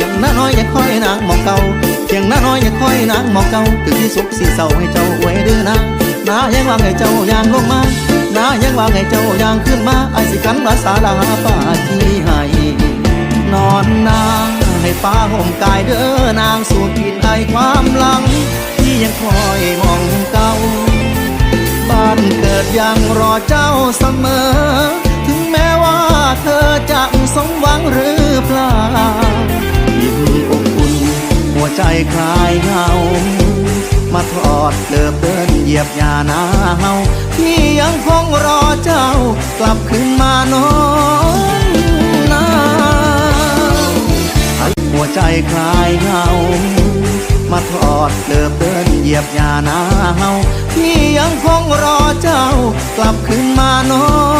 ถียงน้าน้อยอย่าคอยนางมองเก่าเถียงน้าน้อยอย่าคอยนางมองเก่าถึงที่สุขสิเศร้าให้เจ้าไว้ดื้อนางนายังว่าให้เจ้ายางลงมานายังว่าให้เจ้ายางขึ้นมาไอ้สิกันภาษาลาป้าที่ให้นอนนางให้ฟ้าห่มกายเด้อนางสู่กินไอความหลัง ที่ยังคอยมองเก่าบ้านเกิดยังรอเจ้าเสมอ ถึงแม้ว่าเธอจะสมหวัง คลายเหงา มาทอดเลิบเดินเหยียบยาหนาวที่ยังคงรอเจ้ากลับคืนมานอนนาหัวใจคลายเหงา มาทอดเลิบเดินเหยียบยาหนาวที่ยังคงรอเจ้ากลับคืนมานอน